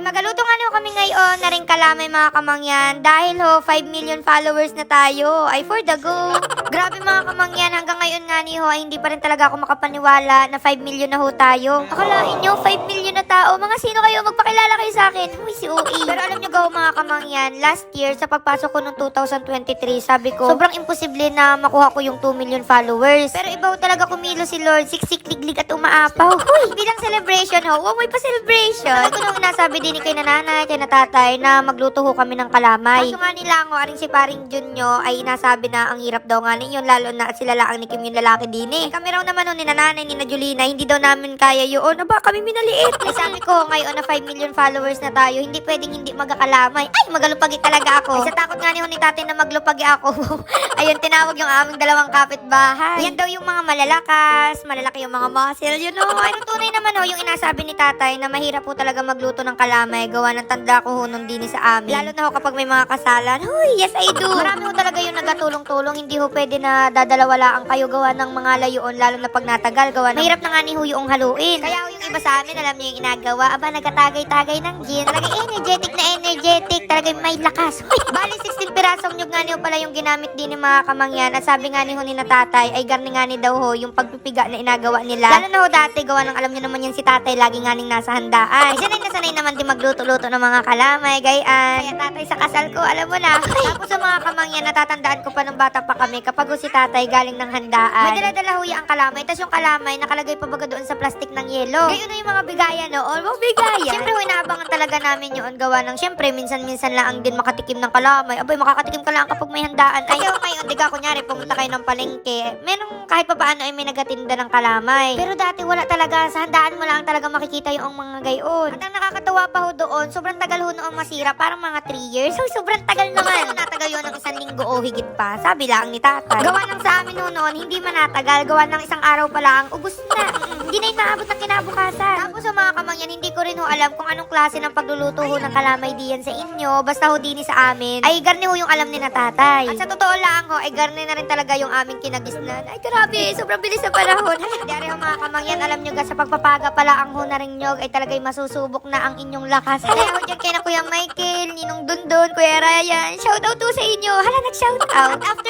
Ay magaluto nga niyo kami ngayon na rin kalamay mga kamangyan dahil ho 5 million followers na tayo. Ay for the go. Grabe mga kamangyan hanggang ngayon nga ni ho ay hindi pa rin talaga ako makapaniwala na 5 million na ho tayo. Akalain nyo 5 million na tao. Mga sino kayo magpakilala kayo sa akin? Huy si OE. Pero alam nyo gaw mga kamangyan, last year sa pagpasok ko noong 2023 sabi ko sobrang imposible na makuha ko yung 2 million followers. Pero iba ho talaga kumilo si Lord, siksik liglig at umaapaw. Huy, bilang celebration ho, wow, may pa celebration. Ako nung nasabi din ni kay nanay, kay natatay na magluto ho kami ng kalamay. Kaso nga nila ngo, aring si paring Junyo ay nasabi na ang hirap daw nga ninyo, lalo na sila lang ni Kim yung lalaki din eh. Kami raw naman ho, ni nanay, ni na Julina, hindi daw namin kaya yun. Aba, kami minaliit. Ay sabi ko, ngayon na 5 million followers na tayo, hindi pwedeng hindi magkakalamay. Ay, magalupagi talaga ako. Ay, sa takot nga ni ni tatay na maglupagi ako. Ayun, tinawag yung aming dalawang kapitbahay. Yan daw yung mga malalakas, malalaki yung mga muscle, you know. Ay, tunay naman ho, yung inasabi ni tatay na mahirap po talaga magluto ng kalamay, gawa ng tanda ko ho nung dini sa amin. Lalo na ho kapag may mga kasalan. Huy, yes I do. Marami ho talaga yung nagatulong-tulong, hindi ho pwede na dadalawalaan kayo gawa ng mga layuon, lalo na pag natagal, gawa ng mahirap na nga ni ho yung haluin. Kaya ho yung iba sa amin, alam niyo yung inagawa, aba nagkatagay-tagay ng gin. Talagang energetic na energetic, talagang may lakas. Huy, bali 16 pirasong nyug nga ni ho pala yung ginamit din ng mga kamangyan. At sabi nga ni ho ni na tatay, ay garni nga ni daw ho yung pagpipiga na inagawa nila. Lalo na ho dati, gawa ng alam niyo naman yan si tatay, lagi nga nasa handaan. Ay, sanay na sanay naman din magluto-luto ng mga kalamay, gayaan. Kaya tatay sa kasal ko, alam mo na. Tapos sa mga kamangyan, natatandaan ko pa nung bata pa kami, kapag si tatay galing ng handaan. May dala-dala ho yung kalamay, tapos yung kalamay, nakalagay pa baga doon sa plastic ng yelo. Gayon na yung mga bigayan noon, mga bigayan. Siyempre inaabangan talaga namin yun, gawa ng, siyempre, minsan-minsan lang din makatikim ng kalamay. Abay, makakatikim ka lang kapag may handaan. Ay, oh, ngayon, di ka, kunyari, pumunta kayo ng palengke. Merong kahit pa paano ay may nagatinda ng kalamay. Pero dati wala talaga, sa handaan mo lang talaga makikita yung mga gayon. At ang nakakatawa pa ho doon, sobrang tagal ho noong masira, parang mga 3 years. So, sobrang tagal naman. natagal yun ng isang linggo o higit pa. Sabi lang ni tatay. Gawa ng sa amin ho noon, hindi man natagal. Gawa ng isang araw pa lang, ubus na. Hindi na inaabot ng kinabukasan. Tapos sa mga kamangyan, hindi ko rin ho alam kung anong klase ng pagluluto ho ng kalamay diyan sa inyo. Basta ho dini sa amin, ay garni ho yung alam ni na tatay. At sa totoo lang ho, ay garni na rin talaga yung aming kinagisnan. Ay grabe, sobrang bilis sa panahon. Dari ho mga kamangyan, alam nyo ga sa pagpapaga pala ang ho na rin nyo, ay talagay masusubok na ang inyong lakas. Kaya ho dyan kay na Kuya Michael, Ninong Dundon, Kuya Ryan, shout out to sa inyo. Hala, nag-shout out. At after 32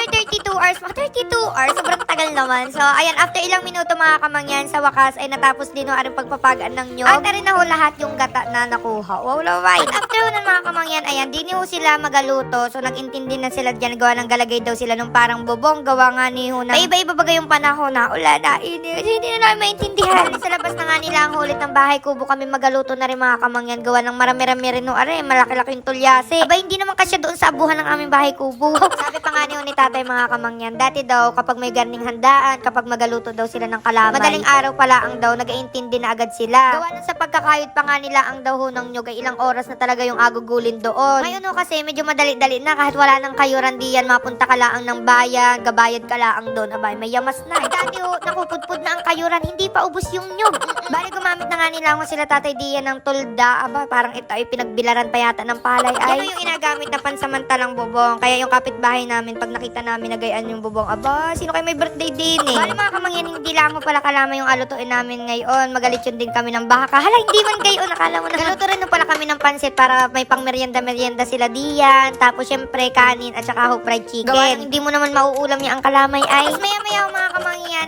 hours, mga 32 hours, sobrang tagal naman. So, ayan, after ilang minuto mga kamangyan, sa wakas ay natapos din ho ang pagpapagaan ng nyo. At rin na ho lahat yung gata na nakuha. Wow, laway. At after ng mga kamangyan, ayan, di ho sila magaluto. So, nag-intindi na sila dyan, gawa ng galagay daw sila nung parang bubong, gawa nga ni ho na. Iba-iba bagay yung panahon na, ula na, init. Hindi na namin maintindihan. sa labas na nga nila ang hulit ng bahay kubo kami magaluto na rin mga kamangyan, gawa ng marami-rami rin ho, are, malaki-laki yung tulyase. Aba, hindi naman kasya doon sa abuhan ng aming bahay kubo. Sabi pa nga ni tatay mga kamangyan, dati daw, kapag may garning handaan, kapag magaluto daw sila ng kalamay, madaling araw pala ang daw, nag-iintindi na agad sila. Gawa nun sa pagkakayod pa nga nila ang daw ho ng nyug, ay ilang oras na talaga yung agugulin doon. Ngayon ho kasi, medyo madali-dali na, kahit wala nang kayuran diyan, mapunta ka laang ng bayan, gabayad ka laang doon, abay, may yamas na. Ay, dati ho, nakupudpud na ang kayuran, hindi pa ubos yung nyug. Bali, gumamit na nga nila ho sila tatay diyan ng tulda, aba, parang ito ay pinagbilaran pa yata ng palay. Ay, ano yung inagamit na pansamantalang bubong, kaya yung kapitbahay namin, pag nakita namin nagayaan yung bubong, aba, sino kayo may birthday din eh. Bali, mga kamangyan, hindi lang ho pala kalama yung alutuin namin ngayon, magalit yun din kami ng baka. Hala, hindi man gayon, nakala mo na. Galuto rin pala kami ng pansit para may pang merienda-merienda sila diyan. Tapos, syempre, kanin at saka ho fried chicken. Gawa, hindi mo naman mauulam niya ang kalamay ay. Tapos, maya-maya mga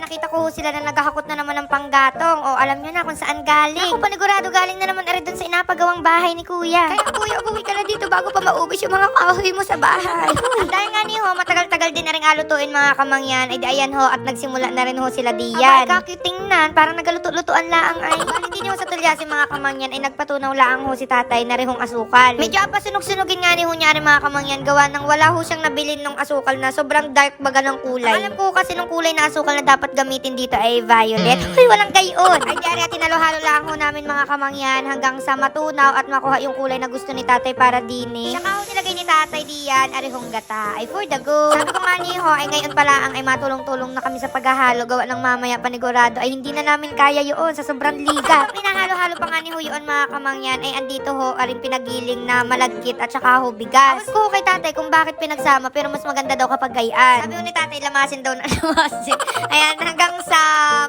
nakita ko sila na naghahakot na naman ng panggatong. O, alam nyo na kung saan galing. Ako, panigurado galing na naman ari doon sa inapagawang bahay ni kuya. Kaya, kuya, umuwi ka na dito bago pa maubos yung mga kahoy mo sa bahay. At dahil nga ni ho, matagal-tagal din na rin alutuin mga kamangyan. Ay, di ayan ho, at nagsimula na rin ho sila diyan. Aba, kakitingnan, parang nagaluto-lutuan laang ay. Bali din ho sa tulyasin mga kamangyan ay nagpatunaw laang ho si tatay na rihong asukal. Medyo apa sunug-sunugin nga ni ho niya rin mga kamangyan gawa nang wala ho siyang nabilin ng asukal na sobrang dark baga ng kulay. Ang alam ko kasi nung kulay na asukal na dapat gamitin dito ay violet. Uy, walang gayon. Ay, diari at tinalo-halo lang ho namin mga kamangyan hanggang sa matunaw at makuha yung kulay na gusto ni tatay para dini. Tsaka ho nilagay ni tatay diyan, arihong gata. Ay, for the go. Sabi ko nga ni ho, ay ngayon pala ang ay matulong-tulong na kami sa paghahalo gawa ng mamaya panigurado ay hindi na namin kaya yun sa sobrang liga. Pinahalo-halo pa nga ni ho yun mga kamangyan ay andito ho, aring pinagiling na malagkit at saka ho bigas. Tapos ko kay tatay kung bakit pinagsama pero mas maganda daw kapag gayaan. Sabi ko ni tatay, lamasin daw na lamasin. Ayan, hanggang sa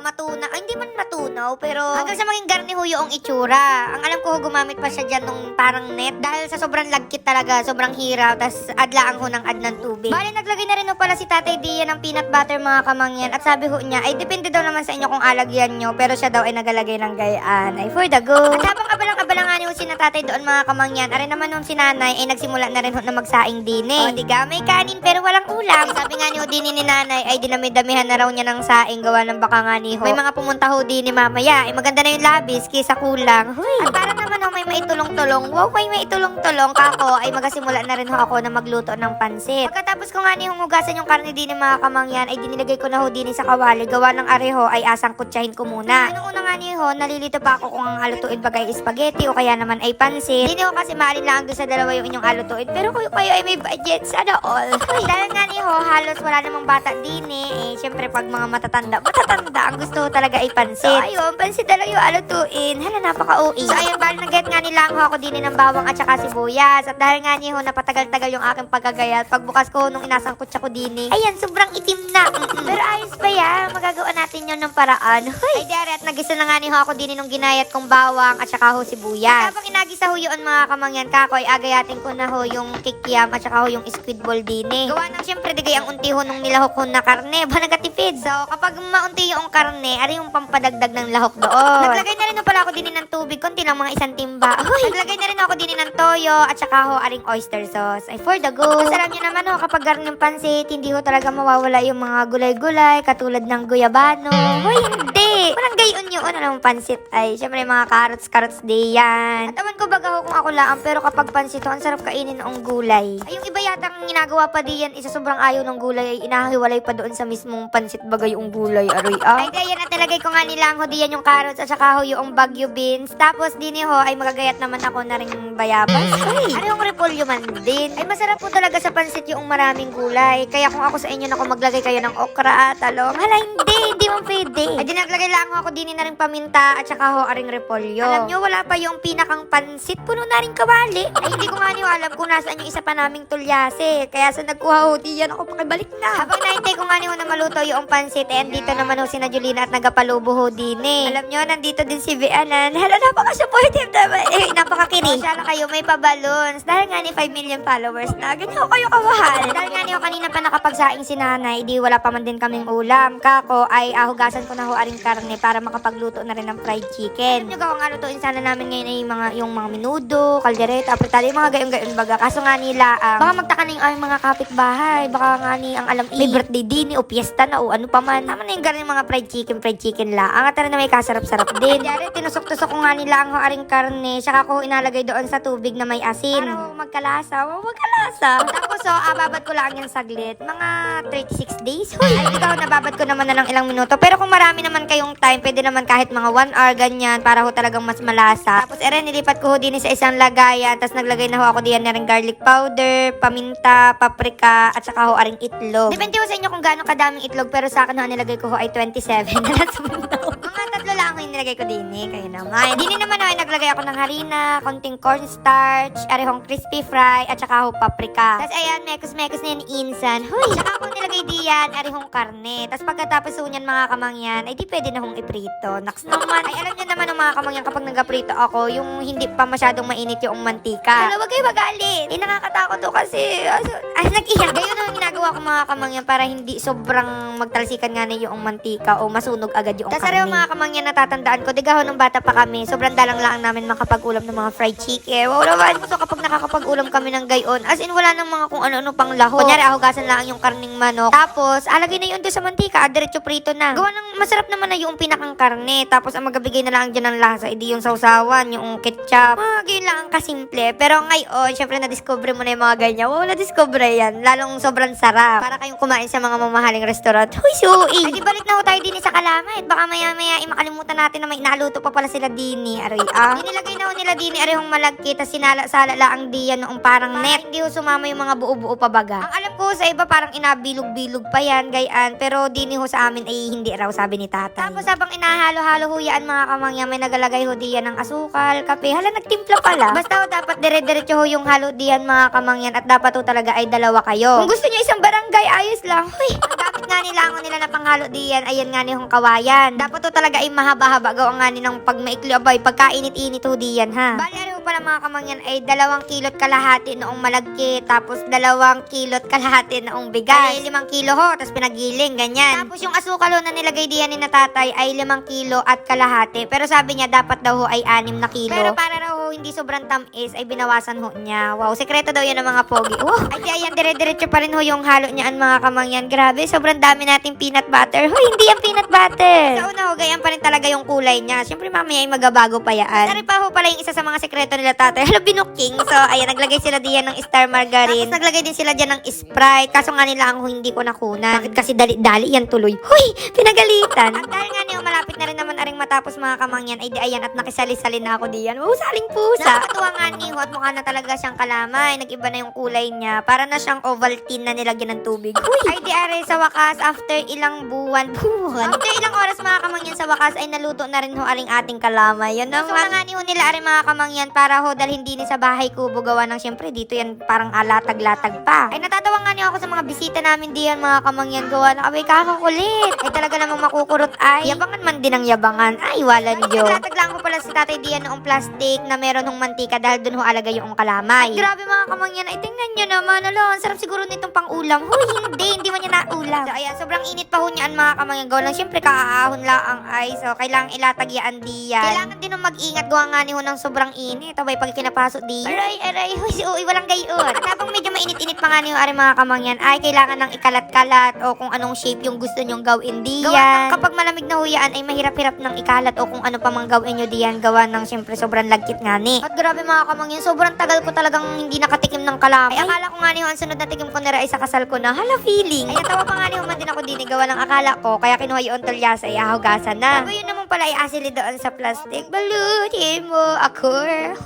matunaw. Ay, hindi man matunaw, pero hanggang sa maging garni ho yung itsura. Ang alam ko gumamit pa siya dyan nung parang net. Dahil sa sobrang lagkit talaga, sobrang hirap. Tapos adlaang ho ng ad ng tubig. Bali, naglagay na rin ho pala si tatay Dia ng peanut butter mga kamangyan. At sabi ho niya, ay depende daw naman sa inyo kung alagyan nyo. Pero siya daw ay nagalagay ng gayaan. Ay, for the go. At habang abalang-abalang nga ni si tatay doon mga kamangyan, arin naman nung si nanay ay nagsimula na rin ho na magsaing dini. O, diga, may kanin pero walang ulam. Sabi nga ni ho dini ni nanay ay dinami-damihan na raw niya ng saing gawa ng baka nga ni ho. May mga pumunta ho dini mamaya. Ay maganda na yung labis kisa kulang. Huy. At para naman ho may maitulong-tulong. Wow, may maitulong-tulong kako ay magasimula na rin ho ako na magluto ng pansit. Pagkatapos ko nga ni hugasan yung karne dini mga kamangyan ay dinilagay ko na ho dini sa kawali. Gawa ng areho ay asang kutsahin ko muna. Ano una nga ni ho, nalilito pa ako kung ang halutuin bagay spaghetti o kaya naman ay pansit. Hindi ho kasi maalin lang doon sa dalawa yung inyong halutuin. Pero kung kayo ay may budget, sana all. Uy, dahil nga ni ho, halos wala namang bata din eh. eh Siyempre pag mga matatanda, matatanda, ang gusto ko talaga ay pansit. So ayun, pansit talaga yung halutuin. Hala, napaka-OE. So ayun, bali nag-get nga nila ho ako din ng bawang at saka sibuyas. At dahil nga ni ho, napatagal-tagal yung aking pagkagayat. Pagbukas ko nung inasangkot siya ko din eh. Ayan, sobrang itim na. Mm-mm. Pero ayos pa yan. Magagawa natin yun ng paraan. Hoy. Ay, dare, at nagisa na nga ni ho ako din nung ginayat kong bawang at saka ho sibuyas. At habang inagisa ho yun mga kamangyan kako, ay agayatin ko na ho yung kikiam at saka ho yung squid ball din eh. Gawa ng syempre digay ang unti ho nung nilahok ko na karne. Ba nagatipid. So, kapag maunti yung karne, ari yung pampadagdag ng lahok doon. Naglagay na rin pala ako din ng tubig, konti lang mga isang timba. Hoy. Naglagay na rin ako din ng toyo at saka ho aring oyster sauce. Ay, for the go. Tapos alam niyo naman ho, kapag garning pansit, hindi ho talaga mawawala yung mga gulay-gulay, katulad ng guyabano. Hoy, hindi. Walang gayon yun. Ano naman pansit ay, syempre mga carrots-carrots day yan. At awan ko baga ho kung ako lang, pero kapag pansit ho, ang sarap kainin ng gulay. Ay, yung iba yatang ginagawa pa diyan, isa sobrang ayaw ng gulay, ay inahiwalay pa doon sa mismong pansit bagay yung gulay. Aroy ah. Ay, kaya na talagay ko nga nilang ho diyan yung carrots at saka ho yung bagyo beans. Tapos din ho, ay magagayat naman ako na ring bayabas. Ay, ano yung repolyo man din? Ay, masarap po talaga sa pansit yung maraming gulay. Kaya kung ako sa inyo na kung maglagay kayo ng okra, talong, hala, hindi, hindi man pwede. Ay, dinaglagay lang ho ako din na ring paminta at saka ho aring repolyo. Alam nyo, wala pa yung pinakang pansit, puno na ring kawali. Ay, hindi ko nga niyo alam kung nasaan yung isa pa naming tulyase. Kaya sa nagkuha ho, diyan ako pakibalik na. Habang naintay ko nga niyo na maluto yung pansit, eh, dito naman ho si na Julina at nagapalubo ho din eh. Alam nyo, nandito din si Vianan. Hala, napaka-supportive naman. Eh, napakakiri. Siya na kayo, may pabalons. Dahil nga ni 5 million followers na, ganyan ko kayo kamahal. Dahil nga niyo kanina pa nakapagsaing si nanay, di wala pa man din kaming ulam. Kako ay ahugasan ko na ho aring karne para makapagluto na rin ng fried chicken. Alam nyo gawang lutuin sana namin ngayon ay mga, yung mga minudo, kaldereta, apretada, yung mga gayon-gayon baga. Kaso nga nila, um, baka magtaka na yung aming mga kapitbahay. Baka nga ni ang alam, may birthday din o piyesta na o ano pa man. Tama na yung ganun mga fried chicken, fried chicken la. Ang ata na may kasarap-sarap din. Diyari, tinusok-tusok ko nga nila ang aring karne. Saka ko inalagay doon sa tubig na may asin. Para magkalasa. Magkalasa. Tapos so, ababad ko lang yan saglit. Mga 36 days. Hoy, ay, ikaw, nababad ko naman na ng ilang minuto. Pero kung marami naman kayong time, pwede naman kahit mga 1 hour ganyan para ho talagang mas malasa. Tapos ere, nilipat ko ho din sa isang lagayan. Tapos naglagay na ho ako diyan na rin garlic powder, paminta, paprika, at saka ho aring itlog. Depende ho sa inyo kung gaano kadaming itlog. Pero sa akin ho, nilagay ko ho ay 27 na last Mga tatlo lang ang nilagay ko din eh. Kayo naman. Dini naman ay naglagay ako ng harina, konting cornstarch, arehong crispy fry, at saka ho paprika. Tapos ayan, mekos-mekos na yan insan. Huy! Saka ako nilagay diyan, arehong karne. Tapos pagkatapos ho niyan mga kamangyan, ay di pwede na hong iprito. Naks naman. Ay alam niyo naman ng mga kamangyan kapag nagaprito ako, yung hindi pa masyadong mainit yung mantika. Ano, wag kayo magalit. Eh, nakakatakot to kasi. Aso, ay, nag-iyak. Gayon ang ginagawa ko mga kamangyan para hindi sobrang magtalsikan nga na yung mantika o masunog agad yung Tas karne. areho, mga kamangyan natatandaan ko, digaho nung bata pa kami, sobrang dalang lang namin makapag-ulam ng mga fried chicken. Wow naman. So kapag nakakapag-ulam kami ng gayon, as in wala nang mga kung ano-ano pang laho. Kunyari, ahugasan lang yung karning manok. Tapos, alagay na yun doon sa mantika, ah, diretso prito na. Gawa ng masarap naman na yung pinakang karne. Tapos, ang magabigay na lang dyan ng lasa, hindi yung sausawan, yung ketchup. Mga gayon lang ang kasimple. Pero ngayon, syempre na-discover mo na yung mga ganyan. Wow, na-discover yan. Lalong sobrang sarap. Para kayong kumain sa mga mamahaling restaurant. Huy, sui! Ay, di balik na ho tayo din sa kalamay. Baka maya-maya ay makalimutan natin na may naluto pa pala sila dini. Aray, ah. Inilagay na nila dini, aray hong malagkit, tas sinala-sala lang diyan noong parang net. Hindi ho sumama yung mga buo-buo pa baga. Ang alam ko sa iba parang inabilog-bilog pa yan, gayaan. Pero dini ho sa amin ay hindi raw, sabi ni tatay. Tapos habang inahalo-halo ho yan mga kamangyan, may nagalagay ho diyan ng asukal, kape. Hala, nagtimpla pala. Basta ho dapat dire-diretso ho yung halo diyan mga kamangyan at dapat ho talaga ay dalawa kayo. Kung gusto niyo isang barangay, ayos lang. Huy, ang gamit nga nila ang nila na panghalo diyan, ayan nga ni hong kawayan. Dapat ho talaga ay mahaba-haba gawa nga ni ng pag maikli abay, pagkainit-init ho diyan ha. Bali, ano pala mga kamangyan ay dalawang kilot kalahati noong malagkit, tapos dalawang kilot kalahati noong bigas. Ay, limang kilo ho, tapos pinagiling, ganyan. Tapos yung asukal ho na nilagay diyan ni na tatay ay limang kilo at kalahati. Pero sabi niya dapat daw ho ay anim na kilo. Pero para raw ho hindi sobrang tamis ay binawasan ho niya. Wow, sekreto daw yan ng mga pogi. Oh, ay ayan, dire-diretso pa rin ho yung halo niyan mga kamangyan. Grabe, sobrang dami nating peanut butter. Hoy, hindi yan peanut butter. Sa una ho, ganyan pa rin talaga yung kulay niya. Siyempre mamaya ay magabago pa yan. Dari pa ho pala yung isa sa mga sekreto nila tatay. Hello, binuking. So, ayan, naglagay sila diyan ng star margarine. Tapos naglagay din sila diyan ng Sprite. Kaso nga nila ang hindi ko nakunan. Bakit kasi dali-dali yan tuloy? Huy, pinagalitan. At dahil nga niyo, malapit na rin naman aring matapos mga kamangyan, ay di ayan at nakisali-sali na ako diyan. Wow, saling pusa. Nakakatuwa nga ni Hot, mukha na talaga siyang kalamay. Nag-iba na yung kulay niya. Para na siyang Ovaltine na nilagyan ng tubig. Huy, ay di are sa wakas, after ilang buwan, buwan. After ilang oras mga kamangyan sa wakas, ay naluto na rin ho aring ating kalamay. Yun ang mga nga ni ho nila aring mga kamangyan para ho dalhin din sa bahay kubo gawa ng syempre dito yan parang alatag-latag pa. Ay natatawa nga niyo ako sa mga bisita namin diyan mga kamangyan gawa na kakakulit. Ay talaga namang makukurot ay. Yabangan man din ang yabangan. Ay walan Diyo. Naglatag lang pala si tatay diyan noong plastic na meron hong mantika dahil dun ho alagay yung kalamay. Ay, grabe mga kamangyan. Ay tingnan nyo naman. Alo, ang sarap siguro nitong pang ulam. Huy, hindi. Hindi man niya naulam. So ayan, sobrang init pa ho niyan mga kamangyan. Gawa lang syempre kaaahon lang ang ay. So kailangan ilatag yan diyan. Kailangan din ho mag-ingat. Gawa nga ni ho ng sobrang init. Abay pag kinapasok diyan. Aray, aray. Huy, si Uy, walang gayon. At habang medyo mainit-init pa nga ni ho ari mga kamangyan, ay kailangan ng ikalat-kalat o kung anong shape yung gusto nyong gawin diyan. Gawa kapag malamig na huyaan ay mahirap-hirap ng ikalat o kung ano pa mang gawin nyo diyan. Gawa ng syempre sobrang lagkit nga ni. At grabe mga kamangyan, sobrang tagal ko talagang hindi nakatikim ng kalamay. Ay, akala ko nga ni ang sunod na tikim ko rin ay sa kasal ko na. Hala, feeling. Ay, natawa pa nga ni man din ako din. Gawa ng akala ko, kaya kinuha yung tolyasa ay ahugasan na. Sabi yun naman pala ay asili doon sa plastic. Balutin mo ako.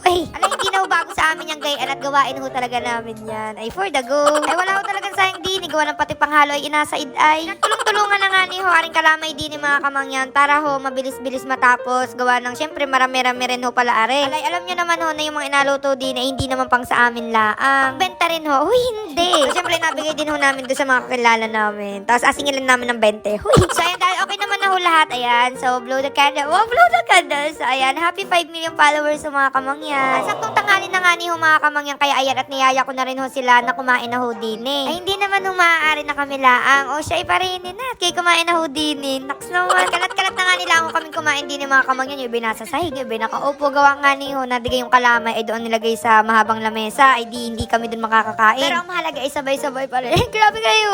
Uy, ala, hindi na bago sa amin yung gayaan at gawain ho talaga namin yan. Ay, for the go. Ay, wala ho talagang sayang din. Gawa ng pati panghalo ay inasaid ay. Nagtulong-tulungan na nga ni ho, aring kalamay din ni mga kamangyan para ho, mabilis-bilis matapos. Gawa ng, syempre, marami-rami rin ho pala are. Alay, alam nyo naman ho na yung mga inaluto din ay hindi naman pang sa amin laang. Benta rin ho. Huy, hindi. Syempre, nabigay din ho namin doon sa mga kakilala namin. Tapos, asingilin namin ng 20. Huy. So, ayan, dahil okay naman na ho lahat. Ayan. So, blow the candle. Wow, blow the candle. So, ayan. Happy 5 million followers sa mga kamangyan. Saktong tanghali na nga ni ho mga kamangyan. Kaya, ayan, at niyaya ko na rin ho sila na kumain na ho din eh. Ay, hindi naman ho maaari na kami laang. O, siya ay parinin na. Kaya kumain na ho din eh. Naks naman. Kalat-kalat na nga nila ako kaming kumain din ng mga kamangyan. Yung iba sahig, yung iba nakaupo. Gawa nga ni ho, nadigay yung kalamay ay doon nilagay sa mahabang lamesa. Ay di, hindi kami doon makakakain. Pero ang mahalaga ay sabay-sabay pa rin. Grabe kayo.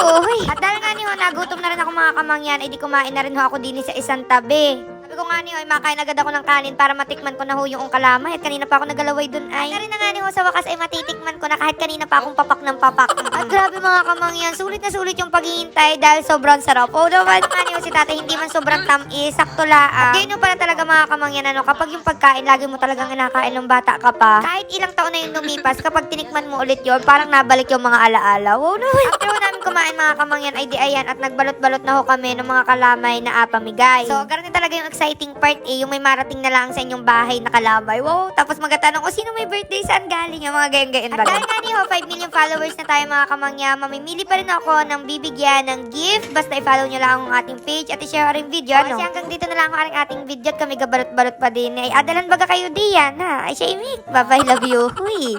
At dahil nga ni ho, nagutom na rin ako mga kamangyan, ay di kumain na rin ho ako din sa isang tabi. Sabi ko nga ni ho, ay makain agad ako ng kanin para matikman ko na ho yung kalamay. At kanina pa ako nagalaway doon ay. At na rin na nga ni ho, sa wakas ay matitikman ko na kahit kanina pa akong papak ng papak. At grabe mga kamangyan, sulit na sulit yung paghihintay dahil sobrang sarap. O naman nga ni ho, si tatay hindi man sobrang tamis, sakto laang. Ganyan pala talaga mga kamangyan, ano, kapag yung pagkain, lagi mo talagang inakain ng bata ka pa. Kahit ilang taon na yung lumipas, kapag tinikman mo ulit yun, parang nabalik yung mga alaala. Wow naman. After ho namin kumain mga kamangyan, ay di ayan, at nagbalot-balot na ho kami ng mga kalamay na apamigay. So, ganun talaga yung exciting part eh, yung may marating na lang sa inyong bahay na kalamay. Wow, tapos magatanong, o sino may birthday, saan galing? Yung mga gayon-gayon ba? At dahil nga ni ho, 5 million followers na tayo mga kamangyan, mamimili pa rin ako ng bibigyan ng gift. Basta i-follow nyo lang ang ating page at i-share ang video, no? Kasi hanggang dito na lang ang ating ating video at kami gabalot-balot pa din. Ay, adalan baga kayo diyan, ha? Ay, imik. Bye-bye, love you. Huy.